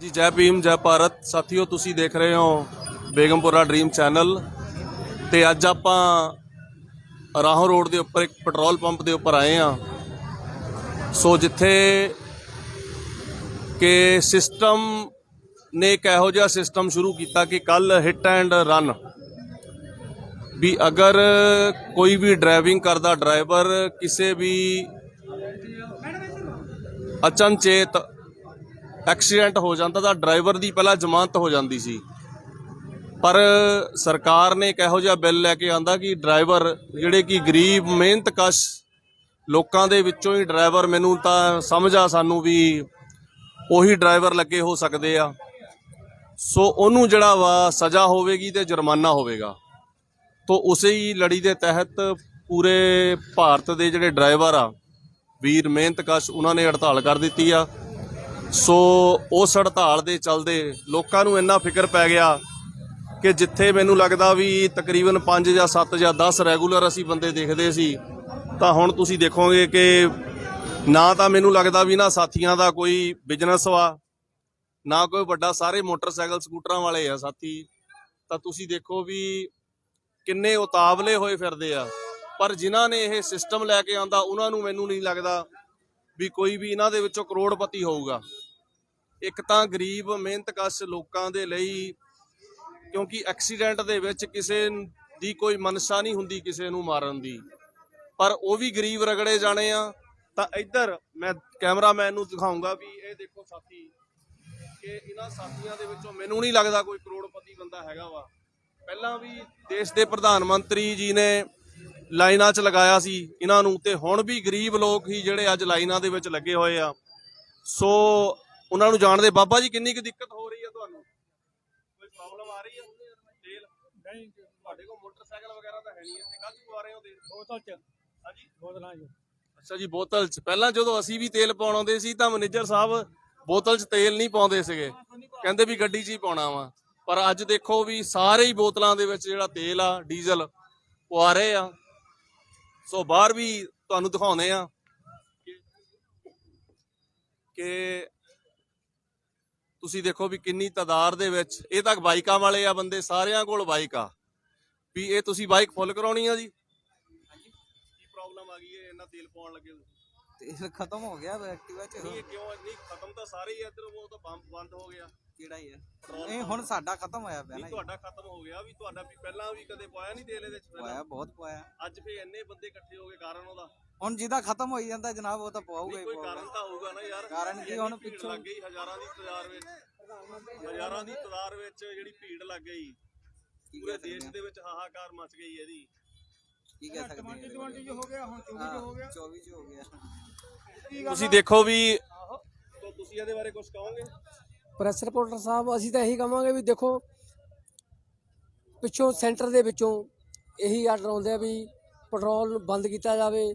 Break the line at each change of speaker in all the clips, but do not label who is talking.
ਜੀ, ਜੈ ਭੀਮ, ਜੈ ਭਾਰਤ। ਸਾਥੀਓ, ਤੁਸੀਂ ਦੇਖ ਰਹੇ ਹੋ ਬੇਗਮਪੁਰਾ ਡ੍ਰੀਮ ਚੈਨਲ ਤੇ ਅੱਜ ਆਪਾਂ ਰਾਹੋਂ ਰੋਡ ਦੇ ਉੱਪਰ ਇੱਕ ਪੈਟਰੋਲ ਪੰਪ ਦੇ ਉੱਪਰ ਆਏ ਆ ਸੋ, ਜਿੱਥੇ ਕਿ ਸਿਸਟਮ ਨੇ ਇੱਕ ਇਹੋ ਜਿਹਾ ਸਿਸਟਮ ਸ਼ੁਰੂ ਕੀਤਾ ਕਿ ਕੱਲ ਹਿੱਟ ਐਂਡ ਰਨ ਵੀ ਅਗਰ ਕੋਈ ਵੀ ਡਰਾਈਵਿੰਗ ਕਰਦਾ ਡਰਾਈਵਰ ਕਿਸੇ ਵੀ ਅਚਨਚੇਤ ਐਕਸੀਡੈਂਟ ਹੋ ਜਾਂਦਾ ਤਾਂ ਡਰਾਈਵਰ ਦੀ ਪਹਿਲਾਂ ਜ਼ਮਾਨਤ ਹੋ ਜਾਂਦੀ ਸੀ। ਪਰ ਸਰਕਾਰ ਨੇ ਇੱਕ ਇਹੋ ਜਿਹਾ ਬਿੱਲ ਲੈ ਕੇ ਆਂਦਾ ਕਿ ਡਰਾਈਵਰ ਜਿਹੜੇ ਕਿ ਗਰੀਬ, ਮਿਹਨਤਕਸ਼ ਲੋਕਾਂ ਦੇ ਵਿੱਚੋਂ ਹੀ ਡਰਾਈਵਰ ਮੈਨੂੰ ਤਾਂ ਸਮਝ ਆ ਸਾਨੂੰ ਵੀ ਉਹੀ ਡਰਾਈਵਰ ਲੱਗੇ ਹੋ ਸਕਦੇ ਆ। ਸੋ ਉਹਨੂੰ ਜਿਹੜਾ ਵਾ ਸਜ਼ਾ ਹੋਵੇਗੀ ਤੇ ਜੁਰਮਾਨਾ ਹੋਵੇਗਾ। ਤੋ ਉਸੇ ਹੀ ਲੜੀ ਦੇ ਤਹਿਤ ਪੂਰੇ ਭਾਰਤ ਦੇ ਜਿਹੜੇ ਡਰਾਈਵਰ ਆ, ਵੀਰ ਮਿਹਨਤਕਸ਼ ਉਹਨਾਂ ਨੇ ਹੜਤਾਲ ਕਰ ਦਿੱਤੀ ਆ। ਸੋ ਉਸ ਹੜਤਾਲ ਦੇ ਚੱਲਦੇ ਲੋਕਾਂ ਨੂੰ ਇੰਨਾ ਫਿਕਰ ਪੈ ਗਿਆ ਕਿ ਜਿੱਥੇ ਮੈਨੂੰ ਲੱਗਦਾ ਵੀ ਤਕਰੀਬਨ 5 ਜਾਂ 7 ਜਾਂ 10 ਰੈਗੂਲਰ ਅਸੀਂ ਬੰਦੇ ਦੇਖਦੇ ਸੀ, ਤਾਂ ਹੁਣ ਤੁਸੀਂ ਦੇਖੋਗੇ ਕਿ ਨਾ ਤਾਂ ਮੈਨੂੰ ਲੱਗਦਾ ਵੀ ਨਾ ਸਾਥੀਆਂ ਦਾ ਕੋਈ ਬਿਜ਼ਨਸ ਵਾ, ਨਾ ਕੋਈ ਵੱਡਾ ਸਾਰੇ ਮੋਟਰਸਾਈਕਲ ਸਕੂਟਰਾਂ ਵਾਲੇ ਆ ਸਾਥੀ। ਤਾਂ ਤੁਸੀਂ ਦੇਖੋ ਵੀ ਕਿੰਨੇ ਉਤਾਵਲੇ ਹੋਏ ਫਿਰਦੇ ਆ। ਪਰ ਜਿਨ੍ਹਾਂ ਨੇ ਇਹ ਸਿਸਟਮ ਲੈ ਕੇ ਆਂਦਾ, ਉਹਨਾਂ ਨੂੰ ਮੈਨੂੰ ਨਹੀਂ ਲੱਗਦਾ ਵੀ ਕੋਈ ਵੀ ਇਹਨਾਂ ਦੇ ਵਿੱਚੋਂ ਕਰੋੜਪਤੀ ਹੋਊਗਾ। ਇੱਕ ਤਾਂ ਗਰੀਬ, ਮਿਹਨਤਕਸ਼ ਲੋਕਾਂ ਦੇ ਲਈ ਕਿਉਂਕਿ ਐਕਸੀਡੈਂਟ ਦੇ ਵਿੱਚ ਕਿਸੇ ਦੀ ਕੋਈ ਮਨਸ਼ਾ ਨਹੀਂ ਹੁੰਦੀ ਕਿਸੇ ਨੂੰ ਮਾਰਨ ਦੀ। ਪਰ ਉਹ ਵੀ ਗਰੀਬ ਰਗੜੇ ਜਾਣੇ ਆ। ਤਾਂ ਇੱਧਰ ਮੈਂ ਕੈਮਰਾਮੈਨ ਨੂੰ ਦਿਖਾਉਂਗਾ ਵੀ ਇਹ ਦੇਖੋ ਸਾਥੀ, ਕਿ ਇਹਨਾਂ ਸਾਥੀਆਂ ਦੇ ਵਿੱਚੋਂ ਮੈਨੂੰ ਨਹੀਂ ਲੱਗਦਾ ਕੋਈ ਕਰੋੜਪਤੀ ਬੰਦਾ ਹੈਗਾ ਵਾ। ਪਹਿਲਾਂ ਵੀ ਦੇਸ਼ ਦੇ ਪ੍ਰਧਾਨ ਮੰਤਰੀ ਜੀ ਨੇ ਲਾਈਨਾਂ 'ਚ ਲਗਾਇਆ ਸੀ ਇਹਨਾਂ ਨੂੰ ਤੇ ਹੁਣ ਵੀ ਗਰੀਬ ਲੋਕ ਹੀ ਜਿਹੜੇ ਅੱਜ ਲਾਈਨਾਂ ਦੇ ਵਿੱਚ ਲੱਗੇ ਹੋਏ ਆ। ਸੋ ਉਹਨਾਂ ਨੂੰ ਜਾਣਦੇ ਬਾਬਾ ਜੀ ਕਿੰਨੀ ਕੁ ਦਿੱਕਤ ਹੋ ਰਹੀ ਆ ਤੁਹਾਨੂੰ? ਕੋਈ ਪ੍ਰੋਬਲਮ ਆ ਰਹੀ ਆ? ਤੇਲ?
ਨਹੀਂ
ਤੁਹਾਡੇ ਕੋਲ ਮੋਟਰਸਾਈਕਲ ਵਗੈਰਾ ਤਾਂ ਹੈ ਨਹੀਂ ਕੱਲ ਪਵਾ ਰਹੇ ਹੋ ਤੇਲ?
ਬੋਤਲ ਚ।
ਹਾਂਜੀ?
ਬੋਤਲਾਂ ਚ।
ਅੱਛਾ ਜੀ ਬੋਤਲ 'ਚ। ਪਹਿਲਾਂ ਜਦੋਂ ਅਸੀਂ ਵੀ ਤੇਲ ਪਾਉਣ ਆਉਂਦੇ ਸੀ ਤਾਂ ਮੈਨੇਜਰ ਸਾਹਿਬ ਬੋਤਲ 'ਚ ਤੇਲ ਨਹੀਂ ਪਾਉਂਦੇ ਸੀਗੇ। ਕਹਿੰਦੇ ਵੀ ਗੱਡੀ 'ਚ ਹੀ ਪਾਉਣਾ ਵਾ। ਪਰ ਅੱਜ ਦੇਖੋ ਵੀ ਸਾਰੇ ਹੀ ਬੋਤਲਾਂ ਦੇ ਵਿੱਚ ਜਿਹੜਾ ਤੇਲ ਆ, ਡੀਜ਼ਲ ਪਵਾ ਰਹੇ ਆ। ਸੋ ਬਾਹਰ ਵੀ ਤੁਹਾਨੂੰ ਦਿਖਾਉਂਦੇ ਆ ਕਿ- ਤੁਸੀਂ ਦੇਖੋ ਵੀ ਕਿੰਨੀ ਤਾਦਾਦ ਦੇ ਵਿੱਚ ਇਹ ਤਾਂ ਬਾਈਕਾਂ ਵਾਲੇ ਆ ਬੰਦੇ, ਸਾਰਿਆਂ ਕੋਲ ਬਾਈਕ ਆ। ਵੀ ਇਹ ਤੁਸੀਂ ਬਾਈਕ ਫੁੱਲ ਕਰਾਉਣੀ ਆ ਜੀ? ਕੀ ਪ੍ਰੋਬਲਮ ਆ ਗਈ ਹੈ? ਇੰਨਾ ਤੇਲ ਪਾਉਣ ਲੱਗੇ
ਤੇਲ ਖਤਮ ਹੋ ਗਿਆ ਐਕਟਿਵਾ ਚ
ਨਹੀਂ ਇਹ ਕਿਉਂ? ਨਹੀਂ ਖਤਮ ਤਾਂ ਸਾਰੇ ਹੀ ਆ, ਇੱਧਰ ਉਹ ਤਾਂ ਬੰਦ ਬੰਦ ਹੋ ਗਿਆ।
ਕਿਹੜਾ ਹੀ ਹੈ ਨਹੀਂ ਹੁਣ ਸਾਡਾ ਖਤਮ ਹੋਇਆ ਪਿਆ
ਨਹੀਂ
ਨਾ ਜੀ।
ਤੁਹਾਡਾ ਖਤਮ ਹੋ ਗਿਆ ਵੀ ਤੁਹਾਡਾ ਵੀ ਪਹਿਲਾਂ ਵੀ ਕਦੇ ਪਾਇਆ ਨਹੀਂ ਤੇਲ ਇਹਦੇ ਚ ਪਹਿਲਾਂ?
ਪਵਾਇਆ ਬਹੁਤ ਪਵਾਇਆ
ਅੱਜ ਫੇ ਇੰਨੇ ਬੰਦੇ ਇਕੱਠੇ ਹੋ ਗਏ ਕਾਰਨ ਉਹਦਾ।
ਹੁਣ ਜਿਹਦਾ ਖਤਮ ਹੋਈ ਜਾਂਦਾ ਜਨਾਬ ਉਹ ਤਾਂ ਪਵਾਊਗਾ
ਨਹੀਂ
ਹੀ
ਕੋਈ ਕਾਰਨ ਤਾਂ ਹੋਊਗਾ ਨਾ ਯਾਰ।
ਕਾਰਨ ਕੀ
ਇੰਨੀ
ਹੁਣ
ਭੀੜ
ਪਿੱਛੋਂ-
ਲੱਗ ਗਈ ਹਜ਼ਾਰਾਂ ਦੀ ਤਦਾਰ ਵਿੱਚ। ਹਜ਼ਾਰਾਂ ਦੀ ਤਦਾਰ ਵਿੱਚ ਜਿਹੜੀ ਭੀੜ ਲੱਗ ਗਈ।
ਕੀ
ਪੂਰੇ
ਸਕਦੇ
ਦੇਸ਼
ਹਾਂ?
ਦੇ ਵਿੱਚ ਹਾਹਾਕਾਰ ਮਚ ਗਈ ਇਹਦੀ।
ਕੀ ਕਹਿ ਸਕਦੇ
ਟਮਾਟਰ
ਹਾਂ
ਟਮਾਟਰ ਜੋ ਹੋ ਗਿਆ ਹੁਣ ਚੌਵੀ ਜੋ ਹੋ ਗਿਆ।
24 ਚ ਹੋ ਗਿਆ।
ਤੁਸੀਂ ਦੇਖੋ ਵੀ ਤੁਸੀਂ ਇਹਦੇ ਬਾਰੇ ਕੁਝ ਕਹੋਗੇ?
ਪ੍ਰੈਸ ਰਿਪੋਰਟਰ ਸਾਹਿਬ ਅਸੀਂ ਤਾਂ ਇਹੀ ਕਹਾਂਗੇ ਵੀ ਦੇਖੋ ਪਿੱਛੋਂ ਸੈਂਟਰ ਦੇ ਵਿੱਚੋਂ ਇਹੀ ਆਰਡਰ ਆਉਂਦੇ ਆ ਵੀ ਪੈਟਰੋਲ ਨੂੰ ਬੰਦ ਕੀਤਾ ਜਾਵੇ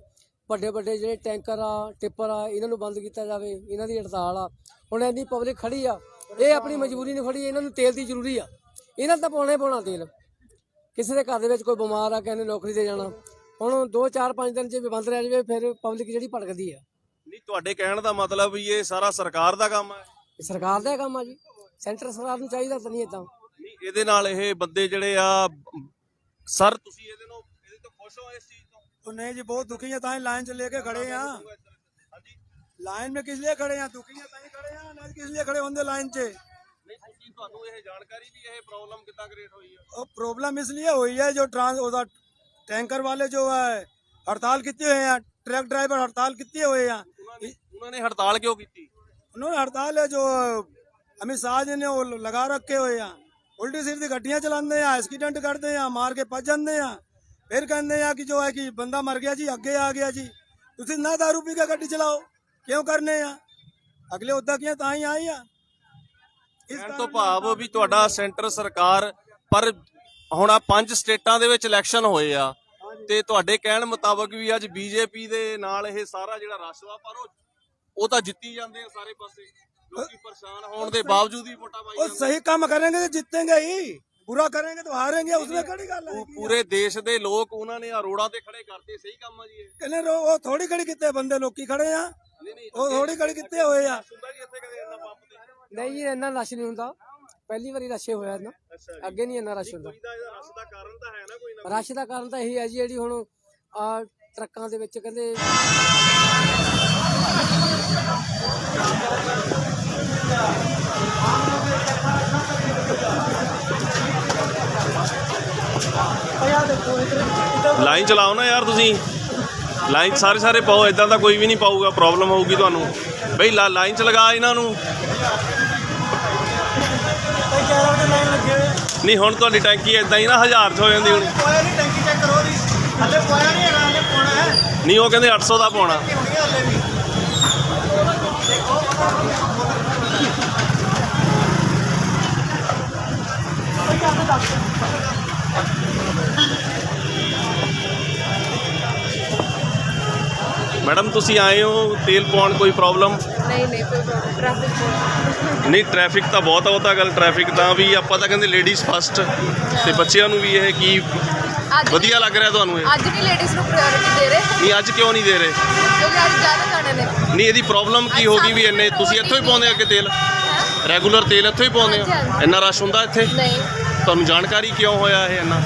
ਵੱਡੇ ਵੱਡੇ ਜਿਹੜੇ ਟੈਂਕਰ ਆ ਟਿੱਪਰ ਆ ਇਹਨਾਂ ਨੂੰ ਬੰਦ ਕੀਤਾ ਜਾਵੇ ਇਹਨਾਂ ਦੀ ਹੜਤਾਲ ਆ। ਹੁਣ ਇੰਨੀ ਪਬਲਿਕ ਖੜੀ ਆ ਇਹ ਆਪਣੀ ਮਜਬੂਰੀ ਨਹੀਂ ਖੜੀ ਇਹਨਾਂ ਨੂੰ ਤੇਲ ਦੀ ਜ਼ਰੂਰੀ ਆ। ਇਹਨਾਂ ਨੂੰ ਤਾਂ ਪਾਉਣਾ ਹੀ ਪਾਉਣਾ ਤੇਲ। ਕਿਸੇ ਦੇ ਘਰ ਦੇ ਵਿੱਚ ਕੋਈ ਬਿਮਾਰ ਆ ਕਿਸੇ ਨੇ ਨੌਕਰੀ ਤੇ ਜਾਣਾ ਹੁਣ 2 4 5 ਦਿਨ ਜੇ ਬੰਦ ਰਹਿ ਜਾਵੇ ਫਿਰ ਪਬਲਿਕ ਜਿਹੜੀ ਭੜਕਦੀ ਆ।
ਨਹੀਂ ਤੁਹਾਡੇ ਕਹਿਣ ਦਾ ਮਤਲਬ ਵੀ ਇਹ ਸਾਰਾ ਸਰਕਾਰ ਦਾ ਕੰਮ ਹੈ
ਇਹ ਸਰਕਾਰ ਦਾ ਕੰਮ ਆ ਜੀ ਸੈਂਟਰ ਸਰਕਾਰ ਨੂੰ ਚਾਹੀਦਾ ਤਾਂ ਨਹੀਂ ਇਦਾਂ
ਨਹੀਂ ਇਹਦੇ ਨਾਲ ਇਹ ਬੰਦੇ ਜਿਹੜੇ ਆ ਸਰ ਤੁਸੀਂ ਇਹਦੇ ਨਾਲ ਇਹਦੇ ਤੋਂ ਖੁਸ਼ ਹੋ ਇਸ ਚੀਜ਼ ਤੋਂ
तो नहीं जी बहुत दुखी है ताई लाइन से लेके खड़े हैं यहाँ
ਹਾਂਜੀ
लाइन में किस लिए खड़े हैं दुखी है ताई खड़े हैं नहीं किस लिए खड़े होंगे लाइन से
ਨਹੀਂ ਤੁਸੀਂ ਤੁਹਾਨੂੰ ਇਹ ਜਾਣਕਾਰੀ ਵੀ ਇਹ ਪ੍ਰੋਬਲਮ ਕਿੱਦਾਂ ਕ੍ਰੀਏਟ ਹੋਈ ਹੈ
और प्रॉब्लम इसलिए हुई है जो ट्रांस उधर टैंकर वाले जो है हड़ताल कितने हुए हैं ट्रक ड्राइवर हड़ताल कितने हुए हैं
ਉਹਨਾਂ ਨੇ ਉਹਨਾਂ ਨੇ ਹੜਤਾਲ ਕਿਉਂ ਕੀਤੀ
उन्होंने हड़ताल है जो अमित शाह जी ने वो लगा रखे हुए हैं उल्टी सीधी गड्डियां चलाते हैं एक्सीडेंट करते हैं मार के भज जाते हैं फिर कहते हैं कि जो है कि बंदा मर गया जी अगे आ गया जी ਤੁਸੀਂ ਨਾ दारू पी के गड्डी चलाओ क्यों करने हैं अगले उदा किया ਤਾਂ ਹੀ ਆਈ ਆ ਇਸ
ਕਹਿਣ
ਕਾਰਨ
ਤੋਂ ਭਾਵ ਵੀ ਤੁਹਾਡਾ ਸੈਂਟਰ ਸਰਕਾਰ ਪਰ ਹੁਣ ਆ ਪੰਜ ਸਟੇਟਾਂ ਦੇ ਵਿੱਚ ਇਲੈਕਸ਼ਨ ਹੋਏ ਆ ਤੇ ਤੁਹਾਡੇ ਕਹਿਣ ਮੁਤਾਬਕ ਵੀ ਅੱਜ ਬੀਜੇਪੀ ਦੇ ਨਾਲ ਇਹ ਸਾਰਾ ਜਿਹੜਾ ਰਸ਼ ਵਾ ਪਰ ਉਹ ਉਹ ਤਾਂ ਜਿੱਤੀ ਜਾਂਦੇ ਆ ਸਾਰੇ ਪਾਸੇ ਲੋਕੀ ਪਰੇਸ਼ਾਨ ਹੋਣ ਦੇ ਬਾਵਜੂਦ ਹੀ ਵੋਟਾਂ ਪਾਈ
ਉਹ
ਜਾਂਦੇ
सही काम करेंगे तो जीतेंगे ही पूरा करेंगे तो हारेंगे उसमें कड़ी गल है
ਪੂ- ਪੂਰੇ ਦੇਸ਼ ਦੇ ਲੋਕ ਉਹਨਾਂ ਨੇ ਅਰੋੜਾ ਤੇ ਖੜੇ ਕਰਤੇ ਸਹੀ ਕੰਮ ਆ ਜੀ ਇਹ
कहने रो वो थोड़ी खड़ी कितने बंदे लोग खड़े हैं
ਨਹੀਂ ਨਹੀਂ
वो थोड़ी खड़ी कितने हुए हैं
ਹੁੰਦਾ ਜੀ ਇੱਥੇ ਕਦੇ ਇੰਨਾ ਪੰਪ ਤੇ
ਨਹੀਂ ਜੀ ਇੰਨਾ ਰਸ਼ ਨਹੀਂ ਹੁੰਦਾ ਪਹਿਲੀ ਵਾਰੀ ਰਸ਼ ਹੋਇਆ ਨਾ। ਅੱਗੇ ਨਹੀਂ ਇੰਨਾ ਰਸ਼ ਹੁੰਦਾ।
ਰਸ ਦਾ ਕਾਰਨ ਤਾਂ ਹੈ ਨਾ ਕੋਈ ਨਾ
ਰਸ਼ ਦਾ ਕਾਰਨ ਤਾਂ ਇਹੀ ਹੈ ਜੀ ਜਿਹੜੀ ਹੁਣ ਆ ਟਰੱਕਾਂ ਦੇ ਵਿੱਚ ਕਹਿੰਦੇ
ਲਾਈਨ ਚਲਾਓ ਨਾ ਯਾਰ ਤੁਸੀਂ। ਲਾਈਨ ਸਾਰੇ ਸਾਰੇ ਪਾਓ ਇਦਾਂ ਤਾਂ ਕੋਈ ਵੀ ਨਹੀਂ ਪਾਊਗਾ ਪ੍ਰੋਬਲਮ ਹੋਊਗੀ ਤੁਹਾਨੂੰ। ਬਈ ਲਾਈਨ ਚ ਲਗਾ ਇਹਨਾਂ ਨੂੰ। ਨਹੀਂ ਹੁਣ ਤੁਹਾਡੀ ਟੈਂਕੀ ਇਦਾਂ ਹੀ ਨਾ ਹਜ਼ਾਰ ਚ ਹੋ ਜਾਂਦੀ ਹੁਣ।
ਪੋਇਆ ਨਹੀਂ ਟੈਂਕੀ ਚੈੱਕ ਕਰੋ ਦੀ ਹੱਲੇ ਪੋਇਆ ਨਹੀਂ ਹੈਗਾ ਹੱਲੇ ਪਾਉਣਾ ਹੈ।
ਨਹੀਂ ਉਹ ਕਹਿੰਦੇ 800 ਦਾ ਪਾਉਣਾ। ਮੈਡਮ ਤੁਸੀਂ ਆਏ ਹੋ ਤੇਲ ਪਾਉਣ ਕੋਈ ਪ੍ਰੋਬਲਮ
ਨਹੀਂ ਨਹੀਂ ਕੋਈ ਪ੍ਰੋਬਲਮ ਟ੍ਰੈਫਿਕ ਬਹੁਤ
ਨਹੀਂ ਟ੍ਰੈਫਿਕ ਤਾਂ ਬਹੁਤ ਆ ਉਹ ਤਾਂ ਗੱਲ ਟ੍ਰੈਫਿਕ ਤਾਂ ਵੀ ਆਪਾਂ ਤਾਂ ਕਹਿੰਦੇ ਲੇਡੀਜ਼ ਫਸਟ ਤੇ ਬੱਚਿਆਂ ਨੂੰ ਵੀ ਇਹ ਕੀ
ਅੱਜ
ਵਧੀਆ ਲੱਗ ਰਿਹਾ ਤੁਹਾਨੂੰ ਇਹ?
ਅੱਜ ਵੀ ਲੇਡੀਜ਼ ਨੂੰ ਪ੍ਰਾਇੋਰਟੀ ਦੇ ਰਹੇ।
ਨਹੀਂ ਅੱਜ ਕਿਉਂ ਨਹੀਂ ਦੇ ਰਹੇ?
ਕਿਉਂਕਿ ਅੱਜ ਜ਼ਿਆਦਾ ਜਾਣੇ ਨੇ।
ਨਹੀਂ ਇਹਦੀ ਪ੍ਰੋਬਲਮ ਕੀ ਹੋ ਗਈ ਵੀ ਇੰਨੇ ਤੁਸੀਂ ਇੱਥੋਂ ਹੀ ਪਾਉਂਦੇ ਆ ਕਿ ਤੇਲ? ਰੈਗੂਲਰ ਤੇਲ ਇੱਥੋਂ ਹੀ ਪਾਉਂਦੇ
ਹਾਂਜੀ,
ਆ
ਹਾਂਜੀ।
ਇੰਨਾ ਰਸ਼ ਹੁੰਦਾ ਇੱਥੇ?
ਨਹੀਂ।
ਤੁਹਾਨੂੰ ਜਾਣਕਾਰੀ ਕਿਉਂ ਹੋਇਆ ਇਹ ਇੰਨਾ?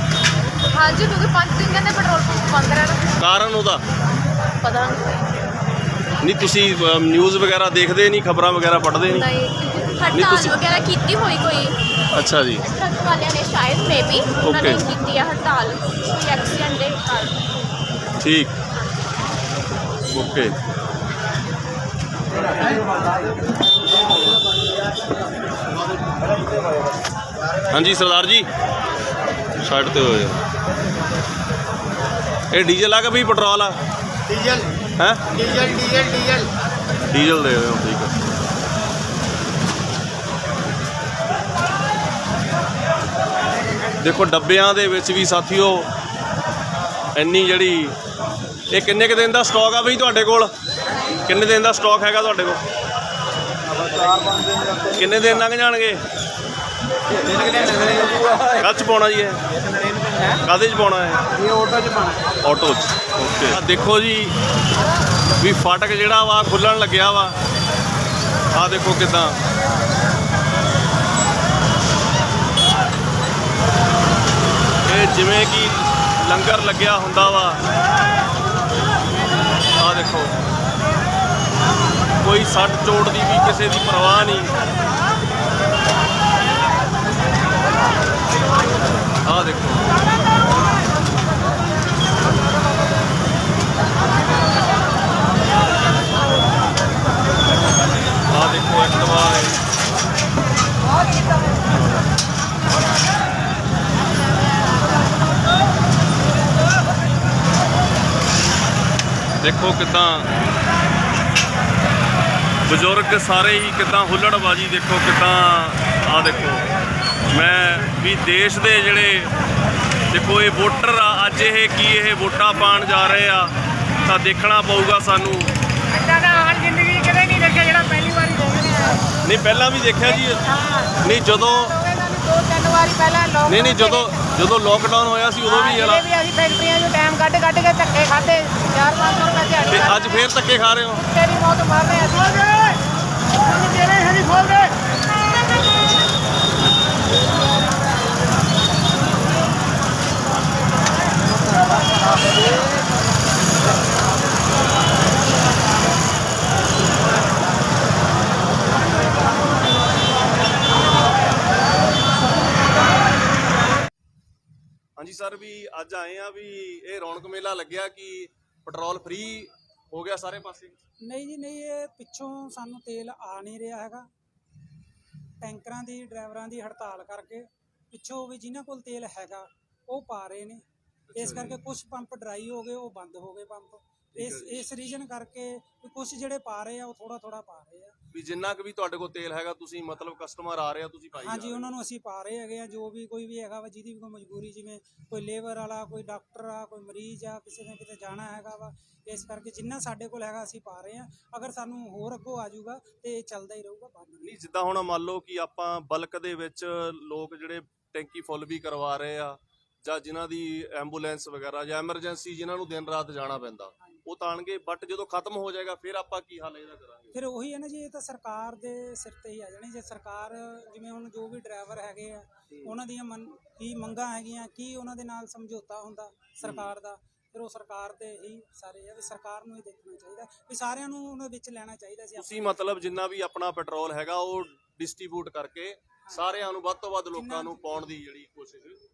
ਹਾਂਜੀ ਕਿਉਂਕਿ ਪੰਜ ਦਿਨ ਕਹਿੰਦੇ ਪੈਟਰੋਲ ਪੰਪ ਬੰਦ ਰਹਿਣਾ।
ਕਾਰਨ ਉਹਦਾ?
ਪਤਾ? ਨਹੀਂ
ਤੁਸੀਂ ਨਿਊਜ਼ ਵਗੈਰਾ ਦੇਖਦੇ ਨਹੀਂ ਖਬਰਾਂ ਵਗੈਰਾ ਪੜ੍ਹਦੇ ਨਹੀਂ?
ਨਹੀਂ
ਹੜਤਾਲ ਵਗੈਰਾ ਕੀਤੀ ਹੋਈ ਕੋਈ?
ਅੱਛਾ ਜੀ।
ਟਰੱਕ ਵਾਲਿਆਂ ਨੇ ਸ਼ਾਇਦ ਮੇਬੀ ਉਹਨਾਂ ਨੇ
Okay.
ਕੀਤੀ ਹੈ ਹੜਤਾਲ। ਕੋਈ ਐਕਸੀਡੈਂਟ ਦੇ ਕਾਰਨ
ਠੀਕ। ਓਕੇ ਹਾਂਜੀ ਸਰਦਾਰ ਜੀ। ਸਾਈਡ ਤੇ ਹੋਏ ਇਹ ਡੀਜ਼ਲ ਆ ਕਿ ਵੀ ਪੈਟਰੋਲ ਆ?
ਡੀਜ਼ਲ
ਹੈ
ਡੀਜ਼ਲ ਡੀਜ਼ਲ ਡੀਜ਼ਲ
ਡੀਜ਼ਲ ਦੇ ਦਿਓ ਠੀਕ ਆ ਦੇਖੋ ਡੱਬਿਆਂ ਦੇ ਵਿੱਚ ਵੀ ਸਾਥੀਓ ਇੰਨੀ ਜਿਹੜੀ ਇਹ ਕਿੰਨੇ ਕੁ ਦਿਨ ਦਾ ਸਟਾਕ ਆ ਬਈ ਤੁਹਾਡੇ ਕੋਲ? ਕਿੰਨੇ ਦਿਨ ਦਾ ਸਟਾਕ ਹੈਗਾ ਤੁਹਾਡੇ ਕੋਲ? ਕਿੰਨੇ ਦਿਨ ਲੰਘ ਜਾਣਗੇ? ਕੱਚ ਪਾਉਣਾ ਜੀ ਇਹ। ਕਾਹਦੇ ਚ ਪਾਉਣਾ ਹੈ?
ਇਹ ਆਟੋ 'ਚ ਪਾਣਾ
ਆਟੋ 'ਚ ਓਕੇ ਆ ਦੇਖੋ ਜੀ ਵੀ ਫਾਟਕ ਜਿਹੜਾ ਵਾ ਖੁੱਲਣ ਲੱਗਿਆ ਵਾ। ਆ ਦੇਖੋ ਕਿਦਾਂ। ਇਹ ਜਿਵੇਂ ਕਿ ਲੰਗਰ ਲੱਗਿਆ ਹੁੰਦਾ ਵਾ। ਆ ਦੇਖੋ। ਕੋਈ ਸੱਟ ਚੋਟ ਦੀ ਵੀ ਕਿਸੇ ਦੀ ਪਰਵਾਹ ਨਹੀਂ। ਆਹ ਦੇਖੋ। ਆ ਦੇਖੋ ਇੱਕ ਦੇਖੋ ਕਿਦਾਂ ਬਜ਼ੁਰਗ ਸਾਰੇ ਹੀ ਕਿਦਾਂ ਹੁੱਲੜਬਾਜੀ ਦੇਖੋ ਕਿਦਾਂ ਆ ਦੇਖੋ। ਮੈਂ ਵੀ ਦੇਸ਼ ਦੇ ਜਿਹੜੇ ਦੇਖੋ ਇਹ ਵੋਟਰ ਆ ਅੱਜ ਇਹ ਕੀ ਇਹ ਵੋਟਾਂ ਪਾਣ ਜਾ ਰਹੇ ਆ ਤਾਂ ਦੇਖਣਾ ਪਊਗਾ ਸਾਨੂੰ।
ਇੱਦਾਂ ਦਾ ਹਾਲ ਜ਼ਿੰਦਗੀ ਕਦੇ ਨਹੀਂ ਦੇਖਿਆ ਜਿਹੜਾ ਪਹਿਲੀ ਵਾਰੀ ਦੇਖ ਰਿਹਾ।
ਨਹੀਂ ਪਹਿਲਾਂ ਵੀ ਦੇਖਿਆ ਜੀ। ਨਹੀਂ ਜਦੋਂ
ਇਹਨਾਂ ਨੂੰ ਦੋ ਤਿੰਨ ਵਾਰੀ ਪਹਿਲਾਂ ਲੋਕ
ਨਹੀਂ ਨਹੀਂ ਜਦੋਂ ਜਦੋਂ ਲੋਕਡਾਊਨ ਹੋਇਆ ਸੀ ਉਦੋਂ ਵੀ ਜਿਹੜਾ
ਵੀ ਅਸੀਂ ਫੈਕਟਰੀਆਂ 'ਚ ਟਾਈਮ ਕੱਢ ਕੱਢ ਕੇ ਧੱਕੇ ਖਾਦੇ 4-500 ਰੁਪਏ ਦਿਹਾੜੀ
ਤੇ ਅੱਜ ਫੇਰ ਧੱਕੇ ਖਾ ਰਹੇ ਹੋ?
ਤੇਰੀ ਮੌਤ ਮਾਰ ਰਹੇ ਅਸੀਂ। ਤੇਰੇ ਹਰੀ ਖੋਲ ਦੇ?
ਸਰ ਵੀ ਅੱਜ ਆਏ ਆ ਵੀ ਇਹ ਰੌਣਕ ਮੇਲਾ ਲੱਗਿਆ ਕਿ ਪੈਟਰੋਲ ਫ੍ਰੀ ਹੋ ਗਿਆ ਸਾਰੇ ਪਾਸੇ?
ਨਹੀਂ ਜੀ ਨਹੀਂ ਇਹ ਪਿੱਛੋਂ ਸਾਨੂੰ ਤੇਲ ਆ ਨਹੀਂ ਰਿਹਾ ਹੈਗਾ। ਟੈਂਕਰਾਂ ਦੀ ਡਰਾਈਵਰਾਂ ਦੀ ਹੜਤਾਲ ਕਰਕੇ ਪਿੱਛੋਂ ਵੀ ਜਿਨ੍ਹਾਂ ਕੋਲ ਤੇਲ ਹੈਗਾ ਉਹ ਪਾ ਰਹੇ ਨੇ। ਇਸ ਕਰਕੇ ਕੁਝ ਪੰਪ ਡਰਾਈ ਹੋ ਗਏ ਉਹ ਬੰਦ ਹੋ ਗਏ ਪੰਪ। ਇਸ ਇਸ ਰੀਜਨ ਕਰਕੇ ਕੁਝ ਜਿਹੜੇ ਪਾ ਰਹੇ ਆ ਉਹ ਥੋੜਾ ਥੋੜਾ ਪਾ ਰਹੇ ਆ।
ਵੀ ਜਿੰਨਾ ਕੁ ਵੀ ਤੁਹਾਡੇ ਕੋਲ ਤੇਲ ਹੈਗਾ ਤੁਸੀਂ ਮਤਲਬ ਕਸਟਮਰ ਆ ਰਿਹਾ ਤੁਸੀਂ ਪਾਈ
ਹਾਂਜੀ ਉਹਨਾਂ ਨੂੰ ਅਸੀਂ ਪਾ ਰਹੇ ਹੈਗੇ ਆ ਜੋ ਵੀ ਕੋਈ ਵੀ ਹੈਗਾ ਵਾ ਜਿਹਦੀ ਵੀ ਕੋਈ ਮਜਬੂਰੀ ਜਿਵੇਂ ਕੋਈ ਲੇਬਰ ਵਾਲਾ ਕੋਈ ਡਾਕਟਰ ਆ ਕੋਈ ਮਰੀਜ਼ ਆ ਕਿਸੇ ਨੇ ਕਿਤੇ ਜਾਣਾ ਹੈਗਾ ਵਾ ਇਸ ਕਰਕੇ ਜਿੰਨਾ ਸਾਡੇ ਕੋਲ ਹੈਗਾ ਅਸੀਂ ਪਾ ਰਹੇ ਆ। ਅਗਰ ਸਾਨੂੰ ਹੋਰ ਅੱਗੋਂ ਆ ਜਾਊਗਾ ਤੇ ਇਹ ਚੱਲਦਾ ਹੀ ਰਹੂਗਾ ਬੰਦ ਨਹੀਂ
ਜਿੱਦਾਂ ਹੁਣ ਮੰਨ ਲਓ ਕਿ ਆਪਾਂ ਬਲਕ ਦੇ ਵਿੱਚ ਲੋਕ ਜਿਹੜੇ ਟੈਂਕੀ ਫੁੱਲ ਵੀ ਕਰਵਾ ਰਹੇ ਆ ਜਾਂ ਜਿਨ੍ਹਾਂ ਦੀ ਐਂਬੂਲੈਂਸ ਵਗੈਰਾ ਜਾਂ ਐਮਰਜੈਂਸੀ ਜਿਨ੍ਹਾਂ ਨੂੰ ਦਿਨ ਰਾਤ ਜਾਣਾ ਪੈਂਦਾ ਉਹ ਤਾਂ ਆਣਗੇ ਬਟ ਜਦੋਂ ਖਤਮ ਹੋ ਜਾਏਗਾ ਫਿਰ ਆਪਾਂ ਕੀ ਹੱਲ ਇਹਦਾ ਕਰਾਂਗੇ?
ਫਿਰ ਉਹੀ ਹੈ ਨਾ ਜੀ ਇਹ ਤਾਂ ਸਰਕਾਰ ਦੇ ਸਿਰ ਤੇ ਹੀ ਆ ਜਾਣੀ ਜੇ ਸਰਕਾਰ ਜਿਵੇਂ ਹੁਣ ਜੋ ਵੀ ਡਰਾਈਵਰ ਹੈਗੇ ਆ ਉਹਨਾਂ ਦੀਆਂ ਕੀ ਮੰਗਾਂ ਹੈਗੀਆਂ ਕੀ ਉਹਨਾਂ ਦੇ ਨਾਲ ਸਮਝੌਤਾ ਹੁੰਦਾ ਸਰਕਾਰ ਦਾ ਫਿਰ ਉਹ ਸਰਕਾਰ ਦੇ ਹੀ ਸਾਰੇ ਆ ਵੀ ਸਰਕਾਰ ਨੂੰ ਹੀ ਦੇਖਣਾ ਚਾਹੀਦਾ ਵੀ ਸਾਰਿਆਂ ਨੂੰ ਉਹਨਾਂ ਵਿੱਚ ਲੈਣਾ ਚਾਹੀਦਾ ਸੀ
ਤੁਸੀਂ ਮਤਲਬ ਜਿੰਨਾ ਵੀ ਆਪਣਾ ਪੈਟਰੋਲ ਹੈਗਾ ਉਹ ਡਿਸਟ੍ਰੀਬਿਊਟ ਕਰਕੇ ਸਾਰਿਆਂ ਨੂੰ ਵੱਧ ਤੋਂ ਵੱਧ ਲੋਕਾਂ ਨੂੰ ਪਾਉਣ ਦੀ ਜਿਹੜੀ ਕੋਸ਼ਿਸ਼।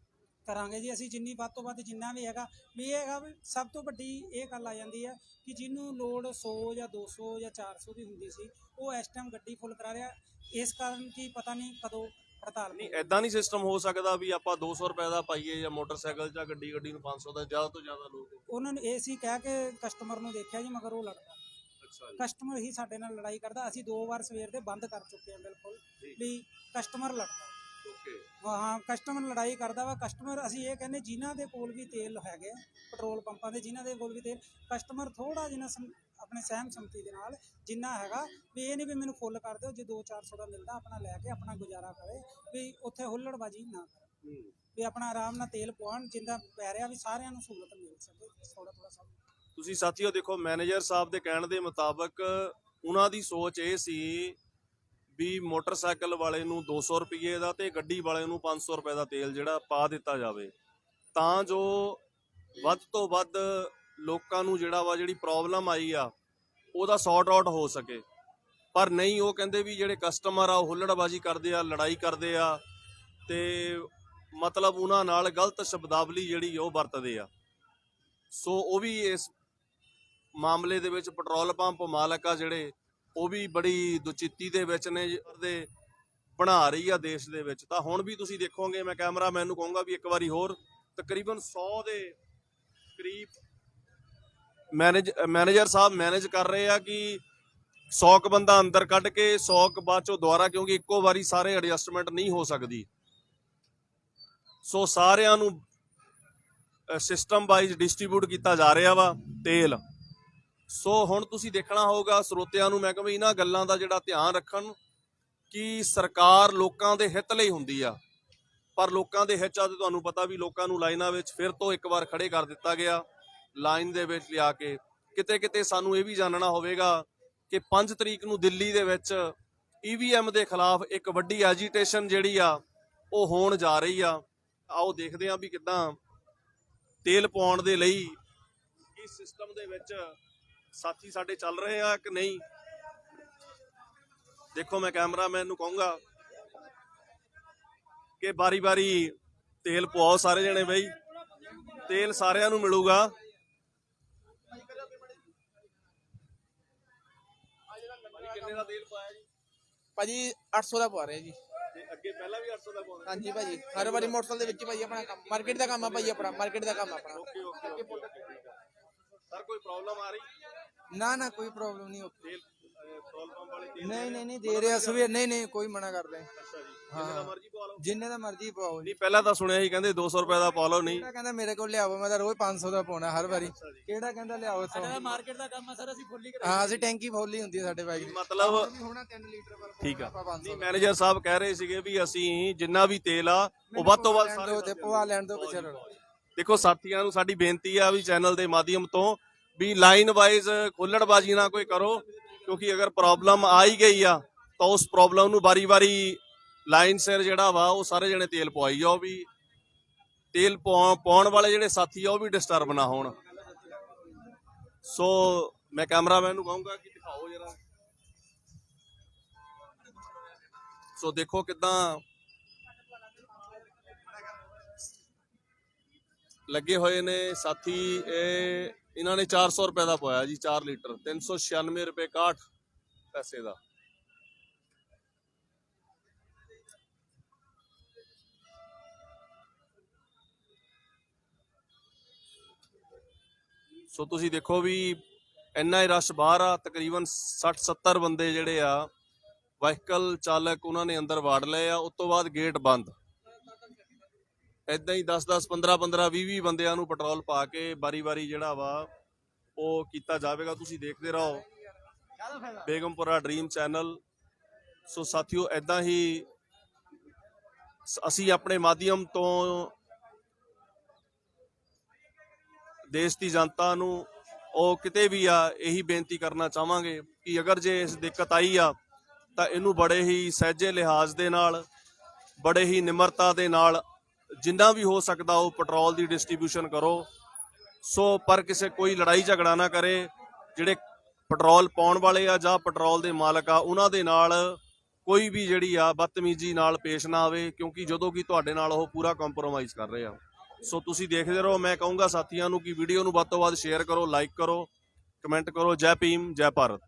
ਕਰਾਂਗੇ ਜੀ। ਅਸੀਂ ਜਿੰਨੀ ਵੱਧ ਤੋਂ ਵੱਧ ਜਿੰਨਾ ਵੀ ਹੈਗਾ ਵੀ ਇਹ ਹੈਗਾ ਵੀ ਸਭ ਤੋਂ ਵੱਡੀ ਇਹ ਗੱਲ ਆ ਜਾਂਦੀ ਹੈ ਕਿ ਜਿਹਨੂੰ ਲੋਡ 100 ਜਾਂ 200 ਜਾਂ 400 ਦੀ ਹੁੰਦੀ ਸੀ ਉਹ ਇਸ ਟਾਈਮ ਗੱਡੀ ਫੁੱਲ ਕਰਾ ਰਿਹਾ। ਇਸ ਕਾਰਨ ਕੀ ਪਤਾ ਨਹੀਂ ਕਦੋਂ ਹੜਤਾਲ
ਨਹੀਂ ਐਦਾਂ ਨਹੀਂ ਸਿਸਟਮ ਹੋ ਸਕਦਾ ਵੀ ਆਪਾਂ 200 ਰੁਪਏ ਦਾ ਪਾਈਏ ਜਾਂ ਮੋਟਰਸਾਈਕਲ ਜਾਂ ਗੱਡੀ ਗੱਡੀ ਨੂੰ 500 ਦਾ ਜ਼ਿਆਦਾ ਤੋਂ ਜ਼ਿਆਦਾ ਲੋਕ।
ਉਹਨਾਂ ਨੇ ਇਹ ਸੀ ਕਹਿ ਕੇ ਕਸਟਮਰ ਨੂੰ ਦੇਖਿਆ ਜੀ ਮਗਰ ਉਹ ਲੜਦਾ। ਕਸਟਮਰ ਹੀ ਸਾਡੇ ਨਾਲ ਲੜਾਈ ਕਰਦਾ। ਅਸੀਂ ਦੋ ਵਾਰ ਸਵੇਰ ਦੇ ਬੰਦ ਕਰ ਚੁੱਕੇ ਹਾਂ ਬਿਲਕੁਲ। ਵੀ ਕਸਟਮਰ ਲੜਦਾ। ਹਾਂ ਕਸਟਮਰ ਲੜਾਈ ਕਰਦਾ ਵਾ। ਕਸਟਮਰ ਅਸੀਂ ਇਹ ਕਹਿੰਦੇ ਜਿਨ੍ਹਾਂ ਦੇ ਕੋਲ ਵੀ ਤੇਲ ਹੈਗੇ ਪੈਟਰੋਲ ਪੰਪਾਂ ਦੇ ਜਿਨ੍ਹਾਂ ਦੇ ਕੋਲ ਵੀ ਤੇਲ ਕਸਟਮਰ ਥੋੜਾ ਜਿਹਾ ਆਪਣੇ ਸਹਿਮ ਸੰਮਤੀ ਦੇ ਨਾਲ ਜਿੰਨਾ ਹੈਗਾ ਵੀ ਇਹ ਨਹੀਂ ਵੀ ਮੈਨੂੰ ਫੁੱਲ ਕਰ ਦਿਓ ਜੇ 2-400 ਦਾ ਮਿਲਦਾ ਆਪਣਾ ਲੈ ਕੇ ਆਪਣਾ ਗੁਜ਼ਾਰਾ ਕਰੇ ਵੀ ਉੱਥੇ ਹੁੱਲੜਬਾਜੀ ਨਾ ਕਰੇ। ਵੀ ਆਪਣਾ ਆਰਾਮ ਨਾਲ ਤੇਲ ਪਵਾਉਣ ਜਿੰਦਾ ਪੈ ਰਿਹਾ ਵੀ ਸਾਰਿਆਂ ਨੂੰ ਸਹੂਲਤ ਮਿਲ ਸਕੇ ਥੋੜਾ ਥੋੜਾ ਸਭ।
ਤੁਸੀਂ ਸਾਥੀਓ ਦੇਖੋ ਮੈਨੇਜਰ ਸਾਹਿਬ ਦੇ ਕਹਿਣ ਦੇ ਮੁਤਾਬਕ ਉਹਨਾਂ ਦੀ ਸੋਚ ਇਹ ਸੀ ਵੀ ਮੋਟਰਸਾਈਕਲ ਵਾਲੇ ਨੂੰ 200 ਰੁਪਏ ਦਾ ਤੇ ਗੱਡੀ ਵਾਲੇ ਨੂੰ 500 ਰੁਪਏ ਦਾ ਤੇਲ ਜਿਹੜਾ ਪਾ ਦਿੱਤਾ ਜਾਵੇ, ਤਾਂ ਜੋ ਵੱਧ ਤੋਂ ਵੱਧ ਲੋਕਾਂ ਨੂੰ ਜਿਹੜਾ ਵਾ ਜਿਹੜੀ ਪ੍ਰੋਬਲਮ ਆਈ ਆ, ਉਹਦਾ ਸੌਟ ਆਊਟ ਹੋ ਸਕੇ। ਪਰ ਨਹੀਂ, ਉਹ ਕਹਿੰਦੇ ਵੀ ਜਿਹੜੇ ਕਸਟਮਰ ਆ, ਉਹ ਹੁੱਲੜਬਾਜੀ ਕਰਦੇ ਆ, ਲੜਾਈ ਕਰਦੇ ਆ, ਤੇ ਮਤਲਬ ਉਹਨਾਂ ਨਾਲ ਗਲਤ ਸ਼ਬਦਾਵਲੀ ਜਿਹੜੀ ਉਹ ਵਰਤਦੇ ਆ। ਸੋ ਉਹ ਵੀ ਇਸ ਮਾਮਲੇ ਦੇ ਵਿੱਚ ਪੈਟਰੋਲ ਪੰਪ ਮਾਲਕ ਆ ਜਿਹੜੇ ਉਹ ਵੀ ਬੜੀ ਦੁਚਿੱਤੀ ਦੇ ਵਿੱਚ ਨੇ ਦੇ ਬਣਾ ਰਹੀ ਆ ਦੇਸ਼ ਦੇ ਵਿੱਚ। ਤਾਂ ਹੁਣ ਵੀ ਤੁਸੀਂ ਦੇਖੋਗੇ, ਮੈਂ ਕੈਮਰਾਮੈਨ ਨੂੰ ਕਹੂੰਗਾ ਵੀ ਇੱਕ ਵਾਰੀ ਹੋਰ, ਤਕਰੀਬਨ 100 ਦੇ ਕਰੀਬ ਮੈਨੇਜ, ਮੈਨੇਜਰ ਸਾਹਿਬ ਮੈਨੇਜ ਕਰ ਰਹੇ ਆ ਕਿ 100 ਕ ਬੰਦਾ ਅੰਦਰ ਕੱਢ ਕੇ 100 ਕ ਬਾਅਦ ਚੋਂ ਦੁਬਾਰਾ ਕਿਉਂਕਿ ਇੱਕੋ ਵਾਰੀ ਸਾਰੇ ਐਡਜਸਟਮੈਂਟ ਨਹੀਂ ਹੋ ਸਕਦੀ। ਸੋ ਸਾਰਿਆਂ ਨੂੰ ਸਿਸਟਮ ਵਾਈਜ਼ ਡਿਸਟ੍ਰੀਬਿਊਟ ਕੀਤਾ ਜਾ ਰਿਹਾ ਵਾ ਤੇਲ। ਸੋ ਹੁਣ ਤੁਸੀਂ ਦੇਖਣਾ ਹੋਊਗਾ ਸਰੋਤਿਆਂ ਨੂੰ, ਮੈਂ ਕਹਿੰਦਾ ਇਹਨਾਂ ਗੱਲਾਂ ਦਾ ਜਿਹੜਾ ਧਿਆਨ ਰੱਖਣ ਕਿ ਸਰਕਾਰ ਲੋਕਾਂ ਦੇ ਹਿੱਤ ਲਈ ਹੁੰਦੀ ਆ। ਪਰ ਲੋਕਾਂ ਦੇ ਹਿੱਤਾਂ ਤੇ ਤੁਹਾਨੂੰ ਪਤਾ ਵੀ ਲੋਕਾਂ ਨੂੰ ਲਾਈਨਾਂ ਵਿੱਚ ਫਿਰ ਤੋਂ ਇੱਕ ਵਾਰ ਖੜੇ ਕਰ ਦਿੱਤਾ ਗਿਆ, ਲਾਈਨ ਦੇ ਵਿੱਚ ਲਿਆ ਕੇ। ਕਿਤੇ ਕਿਤੇ ਸਾਨੂੰ ਇਹ ਵੀ ਜਾਣਨਾ ਹੋਵੇਗਾ ਕਿ 5 ਤਰੀਕ ਨੂੰ ਦਿੱਲੀ ਦੇ ਵਿੱਚ ਈਵੀਐਮ ਦੇ ਖਿਲਾਫ ਇੱਕ ਵੱਡੀ ਐਜੀਟੇਸ਼ਨ ਜਿਹੜੀ ਆ, ਉਹ ਹੋਣ ਜਾ ਰਹੀ ਆ। ਆਓ ਦੇਖਦੇ ਹਾਂ ਵੀ ਕਿਦਾਂ ਤੇਲ ਪਾਉਣ ਦੇ ਲਈ ਇਸ ਸਿਸਟਮ ਦੇ ਵਿੱਚ ਸਾਥੀ ਸਾਡੇ ਚੱਲ ਰਹੇ ਆ ਕਿ ਨਹੀਂ? ਦੇਖੋ ਮੈਂ ਕੈਮਰਾਮੈਨ ਨੂੰ ਕਹੂੰਗਾ ਕਿ ਬਾਰੀ-ਬਾਰੀ ਤੇਲ ਪਵਾਓ ਸਾਰੇ ਜਣੇ ਬਈ। ਤੇਲ ਸਾਰਿਆਂ ਨੂੰ ਮਿਲੂਗਾ। ਕਿੰਨੇ ਦਾ ਤੇਲ ਪਾਇਆ ਜੀ
ਭਾਜੀ 800 ਦਾ ਪਵਾ ਰਹੇ ਜੀ।
ਤੇ ਅੱਗੇ ਪਹਿਲਾਂ ਵੀ 800 ਦਾ ਪਾਉਂਦੇ
ਹਾਂਜੀ ਭਾਜੀ ਹਰ ਵਾਰੀ ਮੋਟਰਸਾਈਕਲ ਦੇ ਵਿੱਚ ਭਾਜੀ ਆਪਣਾ ਕੰਮ ਮਾਰਕੀਟ ਦਾ ਕੰਮ ਆ ਭਾਜੀ ਆਪਣਾ ਮਾਰਕੀਟ ਦਾ ਕੰਮ ਆ ਆਪਣਾ।
ਓਕੇ ਓਕੇ ਸਰ ਕੋਈ ਪ੍ਰੋਬਲਮ ਆ ਰਹੀ?
ਨਾ ਨਾ ਕੋਈ ਪ੍ਰੋਬਲਮ ਨਹੀਂ ਉੱਥੇ
ਤੇਲ ਅਹ, ਪੈਟਰੋਲ ਪੰਪ ਵਾਲੇ ਤੇਲ
ਨਹੀਂ ਨਹੀਂ ਨਹੀਂ ਦੇ ਰਿਹਾ ਸਵੇਰ ਨਹੀਂ ਨਹੀਂ ਕੋਈ ਮਨਾ ਕਰ ਰਿਹਾ
ਅੱਛਾ ਜੀ ਜਿੰਨੇ ਦਾ ਮਰਜ਼ੀ ਪਵਾ ਲਓ।
ਜਿੰਨੇ ਦਾ ਮਰਜ਼ੀ ਪਵਾਓ ਜੀ।
ਨਹੀਂ ਪਹਿਲਾਂ ਤਾਂ ਸੁਣਿਆ ਸੀ ਕਹਿੰਦੇ 200 ਰੁਪਏ ਦਾ ਪਾ ਲਓ ਨਹੀਂ।
ਕਿਹੜਾ ਕਹਿੰਦਾ ਮੇਰੇ ਕੋਲ ਲਿਆਓ ਮੈਂ ਤਾਂ ਰੋਜ਼ 500 ਦਾ ਪਾਉਣਾ ਹਰ ਵਾਰੀ। ਕਿਹੜਾ ਕਹਿੰਦਾ ਲਿਆਓ 100
ਮਾਰਕੀਟ ਦਾ ਕੰਮ ਆ ਸਰ ਅਸੀਂ ਫੁੱਲੀ
ਹਾਂ ਅਸੀਂ ਟੈਂਕੀ ਫੁੱਲੀ ਹੁੰਦੀ ਹੈ ਸਾਡੇ ਬਾਈਕ ਦੀ।
ਮਤਲਬ
ਹੋਣਾ 3 ਲੀਟਰ ਪਰ
ਠੀਕ ਆ।
ਆਪਾਂ 500
ਨਹੀਂ ਮੈਨੇਜਰ ਸਾਹਿਬ ਕਹਿ ਰਹੇ ਸੀਗੇ ਵੀ ਅਸੀਂ ਜਿੰਨਾ ਵੀ ਤੇਲ ਆ ਉਹ ਵੱਧ ਤੋਂ ਵੱਧ ਸਾਰੇ
ਤੇ ਪਵਾ ਲੈਣ ਦੋ ਪਿੱਛੇ ਰੜੋ
ਦੇਖੋ ਸਾਥੀਆਂ ਨੂੰ ਸਾਡੀ ਬੇਨਤੀ ਆ ਵੀ ਚੈਨਲ ਦੇ ਮਾਧਿਅਮ ਤੋਂ ਵੀ ਲਾਈਨ ਵਾਈਜ਼ ਖੁੱਲੜਬਾਜੀ ਨਾ ਕੋਈ ਕਰੋ, ਕਿਉਂਕਿ ਅਗਰ ਪ੍ਰੋਬਲਮ ਆ ਹੀ ਗਈ ਆ, ਤਾਂ ਉਸ ਪ੍ਰੋਬਲਮ ਨੂੰ ਵਾਰੀ-ਵਾਰੀ ਲਾਈਨ ਸਿਰ ਜਿਹੜਾ ਵਾ, ਉਹ ਸਾਰੇ ਜਣੇ ਤੇਲ ਪਵਾਈ ਜਾਓ ਵੀ, ਤੇਲ ਪਾਉਣ ਵਾਲੇ ਜਿਹੜੇ ਸਾਥੀ ਆ, ਉਹ ਵੀ ਡਿਸਟਰਬ ਨਾ ਹੋਣ। ਸੋ ਮੈਂ ਕੈਮਰਾਮੈਨ ਨੂੰ ਕਹੂੰਗਾ ਕਿ ਦਿਖਾਓ ਜਰਾ। ਸੋ ਦੇਖੋ ਕਿਦਾਂ ਲੱਗੇ ਹੋਏ ਨੇ ਸਾਥੀ, ਇਹ ਇਹਨਾਂ ਨੇ 400 ਰੁਪਏ ਦਾ ਪਾਇਆ ਜੀ 4 ਲੀਟਰ 396 ਰੁਪਏ 61 ਪੈਸੇ ਦਾ। ਸੋ ਤੁਸੀਂ ਦੇਖੋ ਵੀ ਇੰਨਾ ਹੀ ਰਸ਼ ਬਾਹਰ ਆ, ਤਕਰੀਬਨ 60 70 ਬੰਦੇ ਜਿਹੜੇ ਆ, ਵਾਹੀਕਲ ਚਾਲਕ ਉਹਨਾਂ ਨੇ ਅੰਦਰ ਵਾੜ ਲਏ ਆ, ਉਸ ਤੋਂ ਬਾਅਦ ਗੇਟ ਬੰਦ। ਇਦਾਂ ਹੀ 10 10 15 15 20 20 ਬੰਦਿਆਂ ਨੂੰ ਪੈਟਰੋਲ ਪਾ ਕੇ ਬਾਰੀ-ਬਾਰੀ ਜਿਹੜਾ ਵਾ, ਉਹ ਕੀਤਾ ਜਾਵੇਗਾ। ਤੁਸੀਂ ਦੇਖਦੇ ਰਹੋ। ਬੇਗਮਪੁਰਾ ਡ੍ਰੀਮ ਚੈਨਲ ਸੋ ਸਾਥੀਓ ਇਦਾਂ ਹੀ ਅਸੀਂ ਆਪਣੇ ਮਾਧਿਅਮ ਤੋਂ ਦੇਸ਼ ਦੀ ਜਨਤਾ ਨੂੰ ਉਹ ਕਿਤੇ ਵੀ ਆ, ਇਹੀ ਬੇਨਤੀ ਕਰਨਾ ਚਾਹਾਂਗੇ ਕਿ ਅਗਰ ਜੇ ਇਸ ਦਿੱਕਤ ਆਈ ਆ, ਤਾਂ ਇਹਨੂੰ ਬੜੇ ਹੀ ਸਹਿਜੇ ਲਿਹਾਜ਼ ਦੇ ਨਾਲ, ਬੜੇ ਹੀ ਨਿਮਰਤਾ ਦੇ ਨਾਲ ਜਿੰਨਾ ਵੀ ਹੋ ਸਕਦਾ ਉਹ ਪੈਟਰੋਲ ਦੀ ਡਿਸਟ੍ਰੀਬਿਊਸ਼ਨ ਕਰੋ। ਸੋ ਪਰ ਕਿਸੇ ਕੋਈ ਲੜਾਈ ਝਗੜਾ ਨਾ ਕਰੇ, ਜਿਹੜੇ ਪੈਟਰੋਲ ਪਾਉਣ ਵਾਲੇ ਆ ਜਾਂ ਪੈਟਰੋਲ ਦੇ ਮਾਲਕ ਆ, ਉਹਨਾਂ ਦੇ ਨਾਲ ਕੋਈ ਵੀ ਜਿਹੜੀ ਆ ਬਦਤਮੀਜ਼ੀ ਨਾਲ ਪੇਸ਼ ਨਾ ਆਵੇ, ਕਿਉਂਕਿ ਜਦੋਂ ਕਿ ਤੁਹਾਡੇ ਨਾਲ ਉਹ ਪੂਰਾ ਕੰਪਰੋਮਾਈਜ਼ ਕਰ ਰਹੇ ਆ। ਸੋ ਤੁਸੀਂ ਦੇਖਦੇ ਰਹੋ, ਮੈਂ ਕਹੂੰਗਾ ਸਾਥੀਆਂ ਨੂੰ ਕਿ ਵੀਡੀਓ ਨੂੰ ਵੱਧ ਤੋਂ ਵੱਧ ਸ਼ੇਅਰ ਕਰੋ ਲਾਈਕ ਕਰੋ ਕਮੈਂਟ ਕਰੋ, ਜੈ ਭੀਮ, ਜੈ ਭਾਰਤ।